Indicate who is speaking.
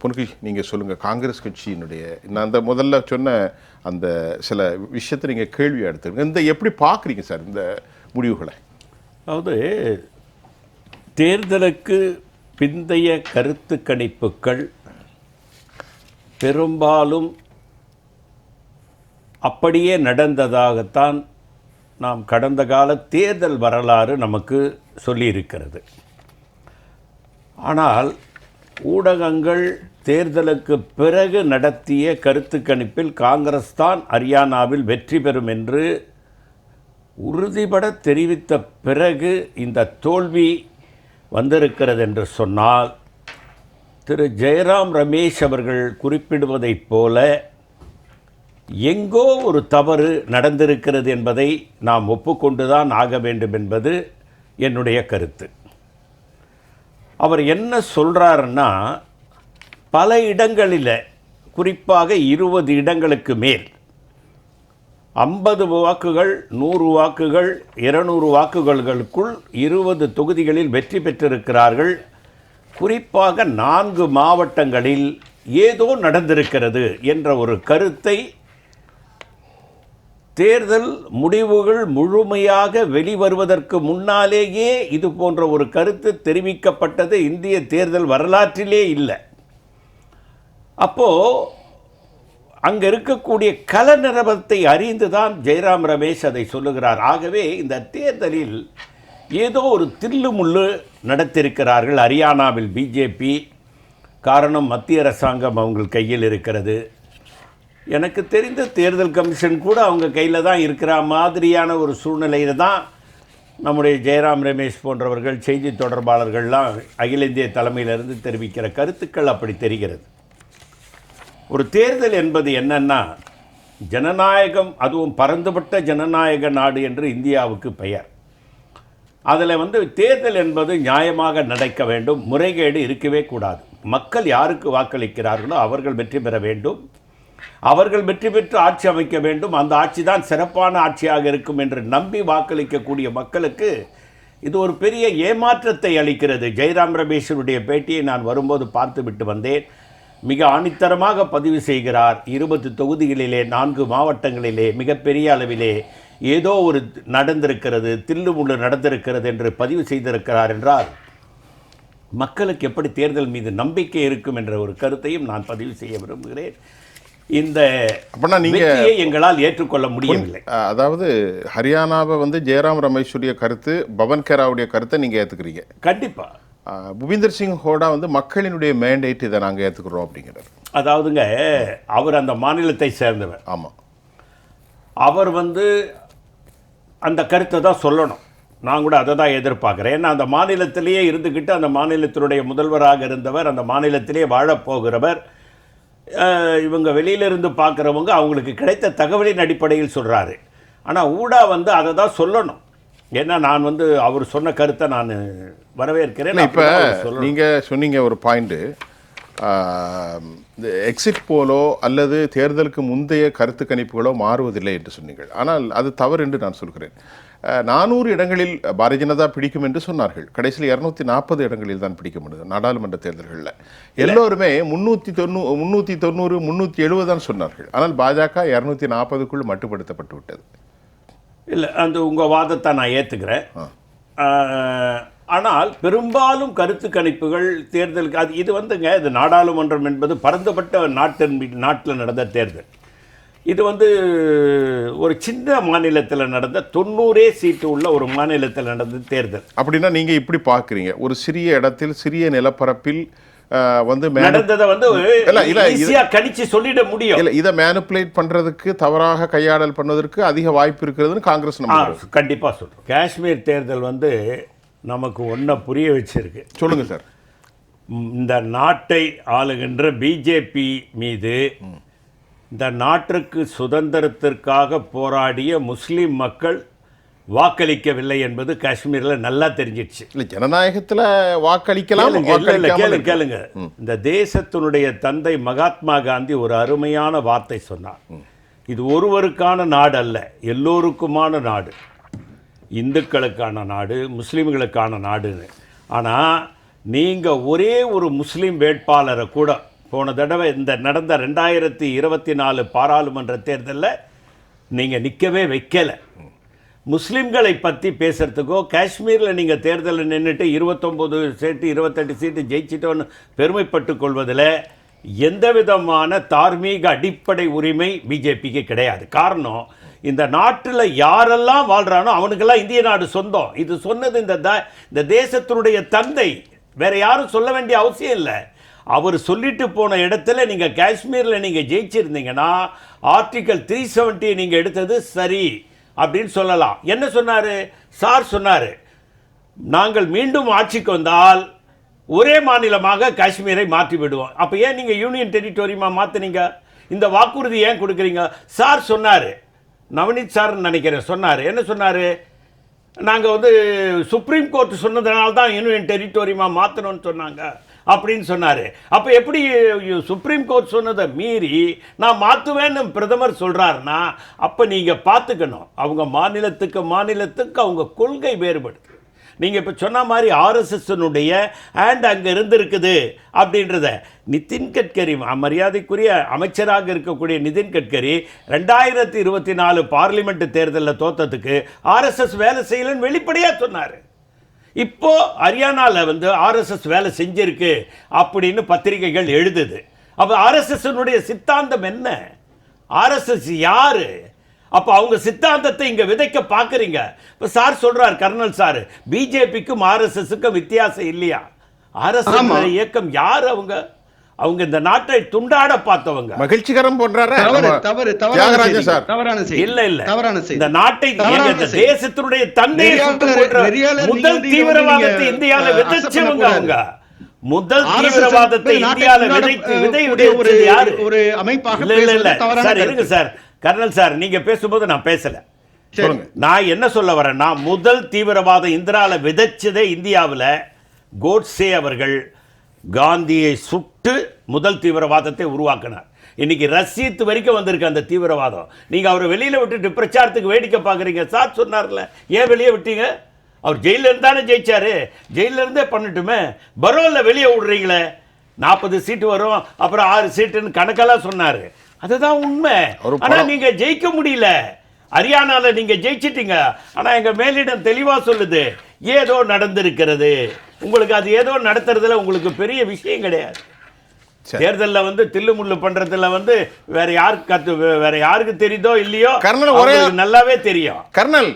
Speaker 1: புனுகி நீங்கள் சொல்லுங்கள் காங்கிரஸ் கட்சியினுடைய நான் அந்த முதல்ல சொன்ன அந்த சில விஷயத்தை நீங்கள் கேள்வி எடுத்துருங்க. இந்த எப்படி பார்க்குறீங்க சார் இந்த முடிவுகளை?
Speaker 2: அதாவது தேர்தலுக்கு பிந்தைய கருத்து கணிப்புகள் பெரும்பாலும் அப்படியே நடந்ததாகத்தான் நாம் கடந்த கால தேர்தல் வரலாறு நமக்கு சொல்லியிருக்கிறது. ஆனால் ஊடகங்கள் தேர்தலுக்கு பிறகு நடத்திய கருத்து கணிப்பில் காங்கிரஸ் தான் ஹரியானாவில் வெற்றி பெறும் என்று உறுதிபட தெரிவித்த பிறகு இந்த தோல்வி வந்திருக்கிறது என்று சொன்னால் திரு. ஜெயராம் ரமேஷ் அவர்கள் குறிப்பிடுவதைப் போல எங்கோ ஒரு தவறு நடந்திருக்கிறது என்பதை நாம் ஒப்புக்கொண்டுதான் ஆக வேண்டும் என்பது என்னுடைய கருத்து. அவர் என்ன சொல்கிறாருன்னா பல இடங்களில் குறிப்பாக இருபது இடங்களுக்கு மேல் ஐம்பது வாக்குகள் நூறு வாக்குகள் இருநூறு வாக்குகளுக்குள் இருபது தொகுதிகளில் வெற்றி பெற்றிருக்கிறார்கள். குறிப்பாக நான்கு மாவட்டங்களில் ஏதோ நடந்திருக்கிறது என்ற ஒரு கருத்தை தேர்தல் முடிவுகள் முழுமையாக வெளிவருவதற்கு முன்னாலேயே இது போன்ற ஒரு கருத்து தெரிவிக்கப்பட்டது. இந்திய தேர்தல் வரலாற்றிலே இல்லை. அப்போ அங்கே இருக்கக்கூடிய கல நிரபத்தை அறிந்துதான் ஜெயராம் ரமேஷ் அதை சொல்லுகிறார். ஆகவே இந்த தேர்தலில் ஏதோ ஒரு தில்லு முள்ளு நடத்தியிருக்கிறார்கள் ஹரியானாவில் பிஜேபி. காரணம் மத்திய அரசாங்கம் அவங்கள் கையில் இருக்கிறது. எனக்கு தெரிந்த தேர்தல் கமிஷன் கூட அவங்க கையில் தான் இருக்கிற மாதிரியான ஒரு சூழ்நிலையில் தான் நம்முடைய ஜெயராம் ரமேஷ் போன்றவர்கள் செய்தி தொடர்பாளர்கள்லாம் அகில இந்திய தலைமையிலிருந்து தெரிவிக்கிற கருத்துக்கள் அப்படி தெரிகிறது. ஒரு தேர்தல் என்பது என்னன்னா ஜனநாயகம் அதுவும் பரந்துபட்ட ஜனநாயக நாடு என்று இந்தியாவுக்கு பெயர். அதில் வந்து தேர்தல் என்பது நியாயமாக நடக்க வேண்டும் முறைகேடு இருக்கவே கூடாது. மக்கள் யாருக்கு வாக்களிக்கிறார்களோ அவர்கள் வெற்றி பெற வேண்டும். அவர்கள் வெற்றி பெற்று ஆட்சி அமைக்க வேண்டும். அந்த ஆட்சி தான் சிறப்பான ஆட்சியாக இருக்கும் என்று நம்பி வாக்களிக்கக்கூடிய மக்களுக்கு இது ஒரு பெரிய ஏமாற்றத்தை அளிக்கிறது. ஜெயராம் ரமேஷனுடைய பேட்டியை நான் வரும்போது பார்த்து விட்டு வந்தேன். மிக ஆணித்தரமாக பதிவு செய்கிறார். இருபது தொகுதிகளிலே நான்கு மாவட்டங்களிலே மிகப்பெரிய அளவிலே ஏதோ ஒரு நடந்திருக்கிறது தில்லுமுள்ளு நடந்திருக்கிறது என்று பதிவு செய்திருக்கிறார் என்றால் மக்களுக்கு எப்படி தேர்தல் மீது நம்பிக்கை இருக்கும் என்ற ஒரு கருத்தையும் நான் பதிவு செய்ய விரும்புகிறேன். இந்த
Speaker 1: அப்படின்னா நீங்க-
Speaker 2: வெற்றியை எங்களால் ஏற்றுக்கொள்ள முடியவில்லை.
Speaker 1: அதாவது ஹரியானாவை வந்து ஜெயராம் ரமேஷுடைய கருத்து பவன் கேராவுடைய கருத்தை நீங்கள் ஏற்றுக்கிறீங்க
Speaker 2: கண்டிப்பா.
Speaker 1: அஹ், புபீந்தர் சிங் ஹோடா வந்து மக்களினுடைய மேண்டேட் இதை நாங்கள் ஏற்றுக்கிறோம் அப்படிங்கிறார்.
Speaker 2: அதாவதுங்க அவர் அந்த மாநிலத்தை சேர்ந்தவர்.
Speaker 1: ஆமாம்
Speaker 2: அவர் வந்து அந்த கருத்தை தான் சொல்லணும். நான் கூட அதை தான் எதிர்பார்க்குறேன். ஏன்னா அந்த மாநிலத்திலேயே இருந்துக்கிட்டு அந்த மாநிலத்தினுடைய முதல்வராக இருந்தவர் அந்த மாநிலத்திலே வாழப்போகிறவர் இவங்க வெளியிலிருந்து பார்க்குறவங்க அவங்களுக்கு கிடைத்த தகவலின் அடிப்படையில் சொல்கிறாரு ஆனால் ஊடா வந்து அதை தான் சொல்லணும். ஏன்னா நான் வந்து அவர் சொன்ன கருத்தை நான் வரவேற்கிறேன்.
Speaker 1: இப்போ. நீங்கள் சொன்னீங்க ஒரு பாயிண்ட்டு இந்த எக்ஸிட் போலோ அல்லது தேர்தலுக்கு முந்தைய கருத்து கணிப்புகளோ மாறுவதில்லை என்று சொன்னீர்கள். ஆனால் அது தவறு என்று நான் சொல்கிறேன். நானூறு இடங்களில் பாரதிய ஜனதா பிடிக்கும் என்று சொன்னார்கள். கடைசியில் இரநூத்தி நாற்பது இடங்களில் தான் பிடிக்க முடியும் நாடாளுமன்ற தேர்தல்களில். எல்லோருமே முந்நூற்றி தொண்ணூ முந்நூற்றி தொண்ணூறு முந்நூற்றி எழுபது தான் சொன்னார்கள். ஆனால் பாஜக இரநூத்தி நாற்பதுக்குள் மட்டுப்படுத்தப்பட்டு விட்டது.
Speaker 2: இல்லை அந்த உங்கள் வாதத்தை நான் ஏற்றுக்கிறேன் ஆனால் பெரும்பாலும் கருத்து கணிப்புகள் தேர்தலுக்கு அது இது வந்துங்க இது நாடாளுமன்றம் என்பது பரந்துபட்ட நாட்டின் நாட்டில் நடந்த தேர்தல். இது வந்து ஒரு சின்ன மாநிலத்தில் நடந்த தொண்ணூறே சீட்டு உள்ள ஒரு மாநிலத்தில் நடந்த தேர்தல்.
Speaker 1: அப்படின்னா நீங்கள் இப்படி பார்க்குறீங்க. ஒரு சிறிய இடத்தில் சிறிய நிலப்பரப்பில் வந்து
Speaker 2: நடந்ததை வந்து
Speaker 1: இல்ல, இல்ல, இது-
Speaker 2: ஈஸியா கணிச்சு சொல்லிட முடியும்.
Speaker 1: இல்ல இதை மேனிப்புலேட் பண்றதுக்கு தவறாக கையாடல் பண்ணுவதற்கு அதிக வாய்ப்பு இருக்கிறதுன்னு காங்கிரஸ்
Speaker 2: ஆ,
Speaker 1: நம்புகிறது
Speaker 2: கண்டிப்பா சொல்றேன் காஷ்மீர் தேர்தல் வந்து நமக்கு ஒன்றை புரிய வச்சிருக்கு.
Speaker 1: சொல்லுங்க சார்.
Speaker 2: இந்த நாட்டை ஆளுகின்ற பிஜேபி மீது இந்த நாட்டிற்கு சுதந்திரத்திற்காக போராடிய முஸ்லிம் மக்கள் வாக்களிக்கவில்லை என்பது காஷ்மீரில் நல்லா தெரிஞ்சிடுச்சு.
Speaker 1: இல்ல ஜனநாயகத்துல வாக்களிக்கலாம்
Speaker 2: கேளுங்க, கேளுங்க, இந்த தேசத்தினுடைய தந்தை மகாத்மா காந்தி ஒரு அருமையான வார்த்தை சொன்னார். இது ஒருவருக்கான நாடு அல்ல எல்லோருக்குமான நாடு. இந்துக்களுக்கான நாடு முஸ்லிம்களுக்கான நாடுன்னு. ஆனால் நீங்க ஒரே ஒரு முஸ்லீம் வேட்பாளரை கூட போன தடவை இந்த நடந்த ரெண்டாயிரத்தி இருபத்தி நாலு பாராளுமன்ற தேர்தலில் நீங்கள் நிற்கவே வைக்கலை. முஸ்லீம்களை பற்றி பேசுகிறதுக்கோ காஷ்மீரில் நீங்கள் தேர்தலில் நின்றுட்டு இருபத்தொம்போது சீட்டு இருபத்தெட்டு சீட்டு ஜெயிச்சிட்டோன்னு பெருமைப்பட்டு கொள்வதில் எந்த விதமான தார்மீக அடிப்படை உரிமை பிஜேபிக்கு கிடையாது. காரணம் இந்த நாட்டில் யாரெல்லாம் வாழ்கிறானோ அவனுக்கெல்லாம் இந்திய நாடு சொந்தம். இது சொன்னது இந்த த இந்த தேசத்தினுடைய தந்தை. வேற யாரும் சொல்ல வேண்டிய அவசியம் இல்லை. அவர் சொல்லிட்டு போன இடத்துல நீங்கள் காஷ்மீரில் நீங்கள் ஜெயிச்சிருந்தீங்கன்னா ஆர்டிக்கல் த்ரீ செவன்ட்டி நீங்கள் எடுத்தது சரி அப்படின்னு சொல்லலாம். என்ன சொன்னார்? சார் சொன்னார் நாங்கள் மீண்டும் ஆட்சிக்கு வந்தால் ஒரே மாநிலமாக காஷ்மீரை மாற்றி விடுவோம். அப்போ ஏன் நீங்கள் யூனியன் டெரிட்டோரியமாக மாற்றுனீங்க இந்த வாக்குறுதி ஏன் கொடுக்குறீங்க? சார் சொன்னார் நவனீத் சார்னு நினைக்கிறேன் சொன்னார். என்ன சொன்னார்? நாங்கள் வந்து சுப்ரீம் கோர்ட் சொன்னதுனால தான் யூனியன் டெரிட்டோரியமாக மாற்றணும்னு சொன்னாங்க. அப்படின்னு சொன்னார். அப்போ எப்படி சுப்ரீம் கோர்ட் சொன்னதை மீறி நான் மாற்றுவேன்னு பிரதமர் சொல்கிறாருன்னா அப்போ நீங்கள் பார்த்துக்கணும் அவங்க மாநிலத்துக்கு மாநிலத்துக்கு அவங்க கொள்கை வேறுபடுது. நீங்கள் இப்போ சொன்ன மாதிரி ஆர்எஸ்எஸ்னுடைய அண்ட் அங்கே இருந்திருக்குது அப்படின்றத நிதின் கட்கரி மரியாதைக்குரிய அமைச்சராக இருக்கக்கூடிய நிதின் கட்கரி ரெண்டாயிரத்தி இருபத்தி நாலு பார்லிமெண்ட் தேர்தலில் தோத்ததுக்கு ஆர்எஸ்எஸ் வேலை செய்யலன்னு வெளிப்படையாக சொன்னார். இப்போ ஹரியானால வந்து ஆர்எஸ்எஸ் வேலை செஞ்சிருக்கு அப்படின்னு பத்திரிகைகள் எழுதுது. அப்போ ஆர்எஸ்எஸ்னுடைய சித்தாந்தம் என்ன? ஆர்எஸ்எஸ் யாரு? அப்போ அவங்க சித்தாந்தத்தை இங்க விதைக்க பார்க்குறீங்க இப்போ சார் சொல்றார் கர்னல் சார் பிஜேபிக்கும் ஆர்எஸ்எஸ்க்கும் வித்தியாசம் இல்லையா? ஆர்எஸ்எஸ்
Speaker 3: ஆமா.
Speaker 2: இயக்கம் யார் அவங்க? அவங்க இந்த நாட்டை துண்டாட பார்த்தவங்க.
Speaker 1: மகிழ்ச்சிகரம் போன்றாரா?
Speaker 3: தவறு தவறு தவறான
Speaker 1: தியாகராஜன்
Speaker 3: செய்தி.
Speaker 1: சார்.
Speaker 3: தவறான செய்தி.
Speaker 2: இல்ல இல்ல.
Speaker 3: தவறான செய்தி.
Speaker 2: இந்த நாட்டை இந்த. தேசத்தினுடைய தந்தையை முதல் தீவிரவாதத்தை
Speaker 3: அஹ்,
Speaker 2: விதைச்சவங்க அவங்க. முதல் தீவிரவாதத்தை
Speaker 3: கொண்டாட,
Speaker 2: விதைத்து விதை விதைச்சது யாரு?
Speaker 3: ஒரு அமைப்பாக
Speaker 2: இல்ல இல்ல சார் இருங்க. சார். கர்னல் சார் நீங்க பேசும்போது நான் பேசல. நான் என்ன சொல்ல வரேன்னா முதல் தீவிரவாதம் இந்திரால விதைச்சதே இந்தியாவில் கோட்ஸே அவர்கள் காந்தியை சுட்டு முதல் தீவிரவாதத்தை உருவாக்கினார். இன்னைக்கு ரசீத் வரைக்கும் வந்திருக்கு அந்த தீவிரவாதம். நீங்க அவரை வெளியில விட்டுட்டு பிரச்சாரத்துக்கு வேடிக்கை பார்க்குறீங்க. சார் சொன்னார்ல ஏன் வெளியே விட்டீங்க? அவர் ஜெயில இருந்து தானே ஜெயிச்சாரு. ஜெயில இருந்தே பண்ணட்டுமே. பரோல்ல வெளியே விடுறீங்களே. நாற்பது சீட்டு வரும் அப்புறம் ஆறு சீட்டுன்னு கணக்கெல்லாம் சொன்னாரு. அதுதான் உண்மை.
Speaker 1: ஒரு
Speaker 2: ஆனா
Speaker 1: படம்.
Speaker 2: நீங்க ஜெயிக்க முடியல. ஹரியானால நீங்க ஜெயிச்சிட்டீங்க. ஆனா எங்க மேலிடம் தெளிவா சொல்லுது. ஏதோ நடந்திருக்கிறது. உங்களுக்கு அது ஏதோ நடத்துறதுல உங்களுக்கு பெரிய விஷயம் கிடையாது. தேர்தல்ல வந்து தில்லுமுள்ளு பண்றதுல வந்து வேற யாருக்கு கத்து வேற யாருக்கு தெரியுதோ இல்லையோ
Speaker 1: கர்னல் ஒரே-
Speaker 2: நல்லாவே தெரியும்
Speaker 1: கர்னல்